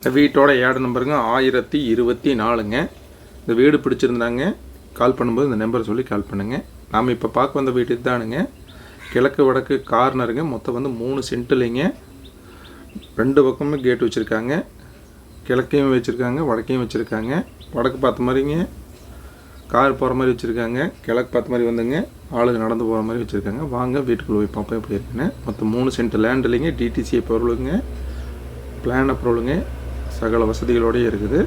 இந்த வீட்டோட ஏடு நம்பருங்க ஆயிரத்தி இருபத்தி நாலுங்க. இந்த வீடு பிடிச்சிருந்தாங்க. கால் பண்ணும்போது இந்த நம்பரை சொல்லி கால் பண்ணுங்கள் நாம் இப்போ பார்க்க வந்த வீட்டு தானுங்க கிழக்கு வடக்கு கார்னருங்க. மொத்தம் வந்து மூணு சென்ட்டுலைங்க ரெண்டு பக்கமும் கேட் வச்சுருக்காங்க. கிழக்கையும் வச்சுருக்காங்க வடக்கையும் வச்சுருக்காங்க. வடக்கு பார்த்த மாதிரிங்க. கார் போகிற மாதிரி வச்சுருக்காங்க. கிழக்கு பார்த்த மாதிரி வந்துங்க. ஆளுங்க நடந்து போகிற மாதிரி வச்சுருக்காங்க. வாங்க வீட்டுக்குள்ளே போய் பார்ப்போம் எப்படி இருக்குன்னு. மொத்தம் மூணு சென்ட் லேண்ட் இல்லைங்க டிடிசி பொருளுங்க. பிளான் அப்ரூவலுங்க. சகல வசதிகளோடய இருக்குது.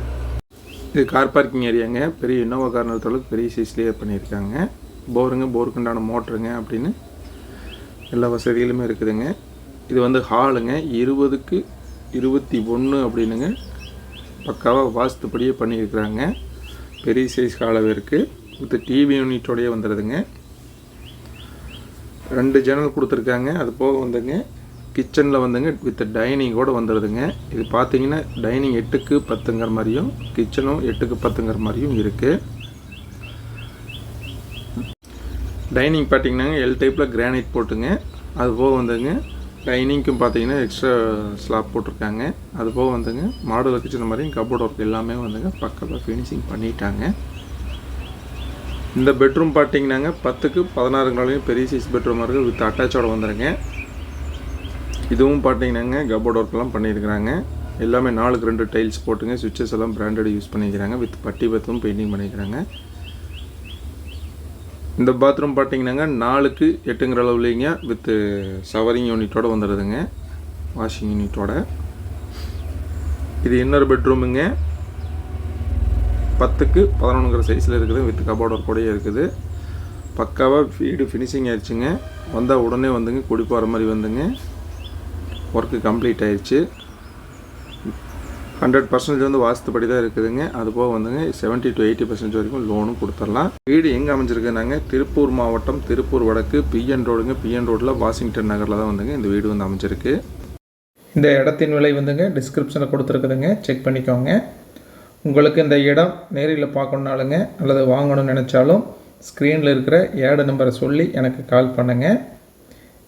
இது கார் பார்க்கிங் ஏரியாங்க பெரிய இன்னோவா கார் நிறுத்தளவுக்கு பெரிய சைஸ்லேயே பண்ணியிருக்காங்க. போருங்க போருக்குண்டான மோட்டருங்க அப்படின்னு எல்லா வசதிகளுமே இருக்குதுங்க. இது வந்து ஹாலுங்க இருபதுக்கு இருபத்தி ஒன்று அப்படின்னுங்க. பக்காவாக வாஸ்துப்படியே பண்ணியிருக்கிறாங்க. பெரிய சைஸ் ஹாலாகவே இருக்குது வித் டிவி யூனிட்டோடயே வந்துடுதுங்க ரெண்டு ஜன்னல் கொடுத்துருக்காங்க. அது போக வந்துங்க கிச்சனில் வந்துங்க வித் டைனிங்கோட வந்துடுதுங்க இது பார்த்தீங்கன்னா டைனிங் எட்டுக்கு பத்துங்கிற மாதிரியும் கிச்சனும் எட்டுக்கு பத்துங்கிற மாதிரியும் இருக்குது டைனிங் பார்த்தீங்கன்னா எல் டைப்பில் கிரானைட் போட்டுங்க. அது போக வந்துங்க டைனிங்க்கும் பார்த்தீங்கன்னா எக்ஸ்ட்ரா ஸ்லாப் போட்டிருக்காங்க. அது போக வந்துங்க மாடல் கிச்சன் மாதிரியும் கபோர்ட் ஒர்க் எல்லாமே வந்துங்க பக்கத்தில் ஃபினிஷிங் பண்ணிட்டாங்க. இந்த பெட்ரூம் பார்த்தீங்கன்னாங்க பத்துக்கு பதினாறுங்களாலையும் பெரிய சைஸ் பெட்ரூமாக இருக்குது வித் அட்டாச்சோட வந்துடுங்க இதுவும் பார்த்தீங்கன்னாங்க கபோர்ட் ஒர்க்லாம் பண்ணியிருக்கிறாங்க. எல்லாமே நாலுக்கு ரெண்டு டைல்ஸ் போட்டுங்க சுவிட்சஸ் எல்லாம் பிராண்டட் யூஸ் பண்ணிக்கிறாங்க வித் பட்டி பத்தும் பெயிண்டிங் பண்ணிக்கிறாங்க. இந்த பாத்ரூம் பார்த்தீங்கன்னாங்க நாலுக்கு எட்டுங்கிற அளவுலேங்க வித்து ஷவரிங் யூனிட்டோட வந்துடுதுங்க வாஷிங் யூனிட்டோட இது இன்னொரு பெட்ரூமுங்க பத்துக்கு பதினொன்றுங்கிற சைஸில் இருக்குது வித் கபோர்ட் ஒர்க்கோடயே இருக்குது. பக்காவாக வீடு ஃபினிஷிங் ஆயிடுச்சுங்க. வந்தால் உடனே வந்துங்க குடி போகிற மாதிரி வந்துங்க. ஒர்க்கு கம்ப்ளீட் ஆயிடுச்சு. ஹண்ட்ரட் பர்சன்டேஜ் வந்து வாஸ்துப்படி தான் இருக்குதுங்க. அது போக வந்துங்க செவன்ட்டி டு எயிட்டி பர்சன்டேஜ் வரைக்கும் லோனும் கொடுத்துடலாம். வீடு எங்கே அமைஞ்சிருக்குனாங்க திருப்பூர் மாவட்டம் திருப்பூர் வடக்கு பிஎன் ரோடுங்க பிஎன் ரோட்டில் வாஷிங்டன் நகரில் தான் வந்துங்க இந்த வீடு வந்து அமைஞ்சிருக்கு. இந்த இடத்தின் விலை வந்துங்க டிஸ்கிரிப்ஷனில் கொடுத்துருக்குதுங்க. செக் பண்ணிக்கோங்க. உங்களுக்கு இந்த இடம் நேரில் பார்க்கணுனாலுங்க அல்லது வாங்கணும்னு நினச்சாலும் ஸ்க்ரீனில் இருக்கிற ஏடு நம்பரை சொல்லி எனக்கு கால் பண்ணுங்கள்